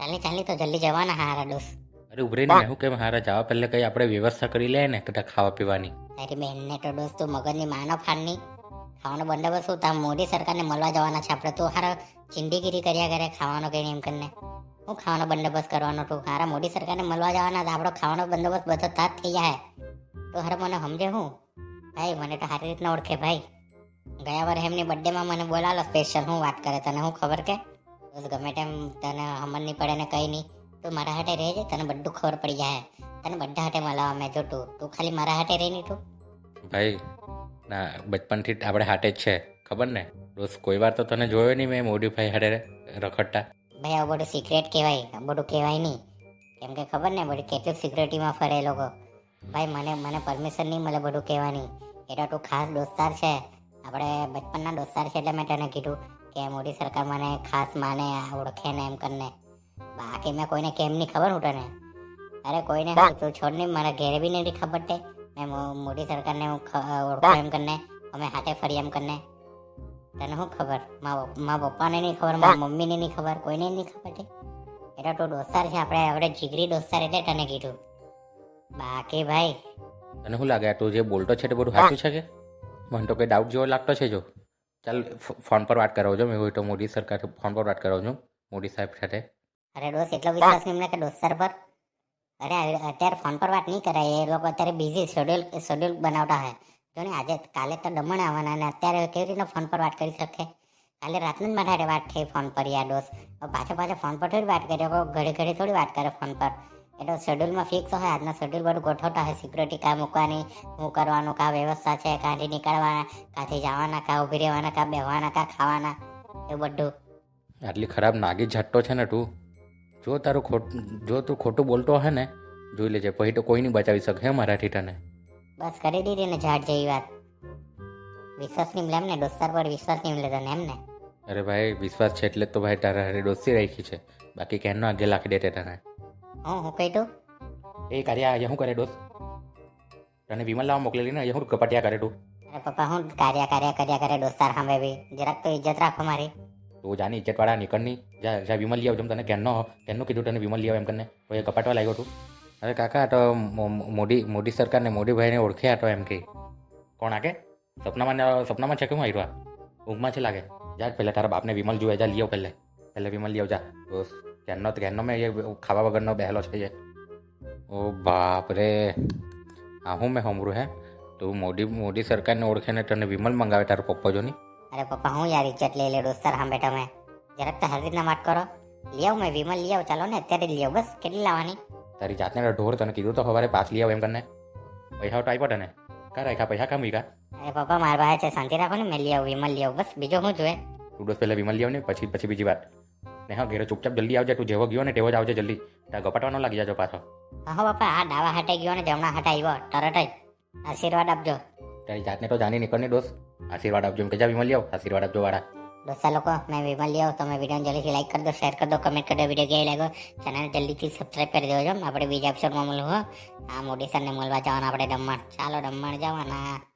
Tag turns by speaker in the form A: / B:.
A: ચાલની ચાલની તો જલ્દી જવાના હારા દોસ્ત.
B: અરે ઉભરે ને હું કેમ હારા જવા પહેલે કઈ આપણે વ્યવસ્થા કરી લે ને કદાચ ખાવા પીવાની.
A: તારી બહેનને તો ડોસ તું મગજની માનો ફાડની. ખાવાનો બંદોબસ્ત શું? તા મોદી સરકારને મળવા જવાના છે આપણે. તું હારા ચિંડીગીરી કર્યા કરે ખાવાનો કઈ એમ કરીને. હું ખાવાનો બંદોબસ્ત કરવાનો તું હારા મોદી સરકારને મળવા જવાના તો આપણો ખાવાનો બંદોબસ્ત બધો તાત થઈ જાય. તો હારે મને સમજે હું? ભાઈ મને તો સારી રીતના ઓળખે ભાઈ. ગયા વાર એમની બર્થડેમાં મને બોલાલો સ્પેશિયલ હું વાત કરે તને હું ખબર કે? બસ ગમે તેમ તને સમજ નહીં પડે ને કંઈ નહીં તું મારા હાટે રહેજે તને બધું ખબર પડી જાય. તને બધા હાટે મળવા મેં જો તું તું ખાલી મારા હાટે રહી નહીં તું.
B: ભાઈ ના બચપનથી આપણે હાટે જ છે ખબર ને? દોસ્ત કોઈ વાર તો તને જોયો નહીં મેં મોડી ભાઈ હાટે રખડતા.
A: ભાઈ આવું બધું સિક્રેટ કહેવાય આ બધું કહેવાય નહીં. કેમ કે ખબર ને બધું કેટલું સિક્યુરિટીમાં ફરે એ લોકો. ભાઈ મને મને પરમિશન નહીં મળે બધું કહેવાની. એટલે તું ખાસ દોસ્તાર છે. આપણે બચપનના દોસ્તાર છે એટલે મેં તને કીધું. કે મોદી સરકાર મને ખાસ માને ઓળખે ને એમ કરીને. બાકી મેં કોઈને કેમ નહીં ખબર હું તને? અરે કોઈને તું છોડ નહીં મારા ઘેરે બી નથી ખબર તે. મેં મોદી સરકારને હું ઓળખું એમ કરીને અમે હાથે ફરી એમ કરીને. તને શું ખબર? મા પપ્પાને નહીં ખબર મારા મમ્મીને નહીં ખબર કોઈને નહીં ખબર તે. એટલે તો દોસ્તાર છે આપણે આપણે જીગરી દોસ્તાર એટલે તને કીધું. બાકી ભાઈ.
B: તને શું લાગે? તું જે બોલતો છે તે બધું સાચું છે કે? મને તો કઈ ડાઉટ જેવો લાગતો છે જો. ચાલ ફોન પર વાત કરાવજો. મેં હોય તો મોદી સરકાર ફોન પર વાત કરાવજો મોદી સાહેબ સાથે.
A: અરે દોસ્ત એટલો વિશ્વાસ નહીં કે દોસ્તાર પર? અરે અત્યારે ફોન પર વાત નહીં કરાય. એ લોકો અત્યારે બિઝી શેડ્યુલ શેડ્યુલ બનાવતા હોય. જો ને આજે કાલે તો દમણ આવવાના અને અત્યારે કેવી રીતના ફોન પર વાત કરી શકે? કાલે રાતનું જ મારા વાત થઈ ફોન પર યાર દોસ્ત. પાછા પાછો ફોન પર થોડી વાત કરી ઘડી ઘડી થોડી વાત કરે ફોન પર. એટલે શેડ્યુલમાં ફિક્સ હોય આજના શેડ્યુલ બધું ગોઠવતા હોય સિક્યુરિટી કાં મૂકવાની શું કરવાનું કાં વ્યવસ્થા છે કાંથી નીકળવાના કાંથી જવાના કાં ઊભી રહેવાના કાં બેહવાના કાં ખાવાના એવું બધું.
B: આટલી ખરાબ નાગી જાટતો છે ને તું? જો તારું ખોટ જો તું ખોટું બોલતો હે ને જોઈ લેજે પછી તો કોઈ નહીં બચાવી શકે હે મારાથી તને
A: બસ કરી દીધી ને ઝાડ જેવી વાત. વિશ્વાસ નહીં લેમ ને દોસ્તાર પર વિશ્વાસ નહીં લેતો ને એમ ને?
B: અરે ભાઈ વિશ્વાસ છે એટલે તો ભાઈ તારા હારે દોસ્તી રાખી છે. બાકી કેનનો આગે લાખી દે તને
A: હું હું. કહી તું
B: એ કાર્યા અહીંયા શું કરે દોસ્ત તને વિમલ લાવવા મોકલેલી ને અહીંયા શું કપટિયા કરે તું
A: અરે પપ્પા હું કાર્યા કાર્યા કર્યા કરે દોસ્તાર સામે બી. જરાક તો ઇજ્જત રાખો મારી.
B: તું જાની ઇજ્જતવાળા નીકળની જા જા વિમલ લઈ આવજો તને કેનનો કેનનું કીધું તને વિમલ લઈ આવ એમ કરીને. તો એ કપાટવા લાગ્યો તું. અરે કાકા તો મોદી મોદી સરકારને મોદીભાઈને ઓળખ્યા તો એમ કે. કોણ આ કે? સપનામાં સપનામાં છે કે હું આવ્યો ઊંઘમાં છે લાગે. જા પહેલાં તારા બાપને વિમલ જોવે જા લઈ આવ પહેલે. પહેલે વિમલ લઈ આવ જા. દોસ્ત કેનનો કેનનો મેં એ ખાવા વગરનો બહેલો છે એ. ઓ બાપ રે આ હું મેં સાંભળ્યું હે? તું મોદી મોદી સરકારને ઓળખે ને તને વિમલ મંગાવે તારો પપ્પા જોની?
A: અરે પપ્પા હું યાર ઇજ્જત લઈ લે દોસ્તાર સામે તમે. જરાક તો હર રીતના વાત કરો. લઈ આવ મેં વિમલ લઈ આવ. ચાલો ને અત્યારે જ લઈ આવ. બસ કેટલી લાવવાની?
B: તારી જાતને ઢોર તને કીધું તો સવારે પાસ લઈ આવ એમ કરીને. પૈસા તો આપ્યો તને. કા રાખ્યા? પૈસા કામ વીકા
A: અરે પપ્પા મારા પાસે છે શાંતિ રાખો ને. મેં લઈ આવ વિમલ લઈ આવ. બસ બીજો શું જોઈએ.
B: તું દોસ્ત પહેલાં વિમલ લઈ આવ ને પછી પછી બીજી વાત. ને હા ઘેરે ચૂપચાપ જલ્દી આવજે તું જેવો ગયો ને તેવો જ આવજે જલ્દી. ત્યાં ગપાટવાનો લાગી જાજો પાછો.
A: હા બાપા આ ડાવા હાટે ગયો ને જમણા હાટે આવ્યો તરત જ. આશીર્વાદ આપજો.
B: તારી જાતને તો જાણી નીકળને દોસ્ત આશીર્વાદ આપજો એમ કે જા વિમલ આવ આશીર્વાદ આપજો વાળા.
A: દોસ્તા લોકો મેં વિમલ લઈ તમે વીડિયો જલ્દીથી લાઈક કરી દો શેર કરી દો કમેન્ટ કરી દો વીડિયો કેવી લાગ્યો? ચેનલ જલ્દીથી સબસ્ક્રાઈબ કરી દેજો આપણે બીજા એપિસોડમાં મળવું આ મોડી સરને મળવા જવાના આપણે દમણ. ચાલો દમણ જવાના.